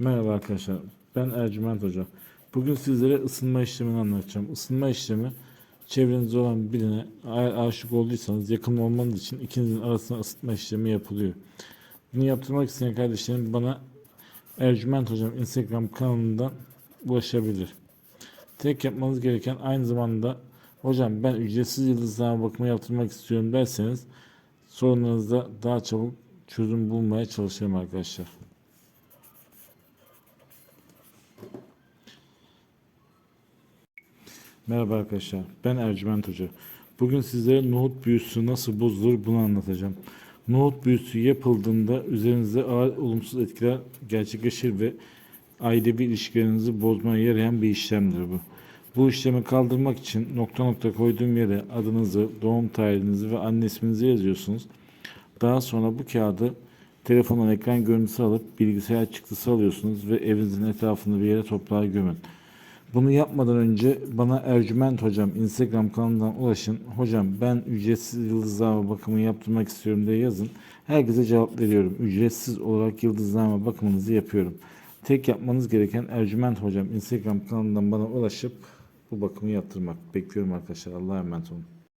Merhaba arkadaşlar. Ben Ercüment Hoca. Bugün sizlere ısınma işlemini anlatacağım. Isınma işlemi çevrenizde olan birine aşık olduysanız yakın olmanız için ikinizin arasında ısıtma işlemi yapılıyor. Bunu yaptırmak isteyen kardeşlerim bana Ercüment Hocam Instagram kanalından ulaşabilir. Tek yapmanız gereken aynı zamanda hocam ben ücretsiz yıldızlama bakımı yaptırmak istiyorum derseniz sorunlarınızda daha çabuk çözüm bulmaya çalışırım arkadaşlar. Merhaba arkadaşlar. Ben Ercüment Hoca. Bugün sizlere nohut büyüsü nasıl bozulur bunu anlatacağım. Nohut büyüsü yapıldığında üzerinizde ağır olumsuz etkiler gerçekleşir ve ailevi ilişkilerinizi bozmaya yarayan bir işlemdir bu. Bu işlemi kaldırmak için nokta nokta koyduğum yere adınızı, doğum tarihinizi ve anne isminizi yazıyorsunuz. Daha sonra bu kağıdı telefondan ekran görüntüsü alıp bilgisayar çıktısı alıyorsunuz ve evinizin etrafında bir yere toprağa gömün. Bunu yapmadan önce bana Ercüment Hocam Instagram kanalından ulaşın. Hocam ben ücretsiz yıldızlama bakımı yaptırmak istiyorum diye yazın. Herkese cevap veriyorum. Ücretsiz olarak yıldızlama bakımınızı yapıyorum. Tek yapmanız gereken Ercüment Hocam Instagram kanalından bana ulaşıp bu bakımı yaptırmak. Bekliyorum arkadaşlar. Allah'a emanet olun.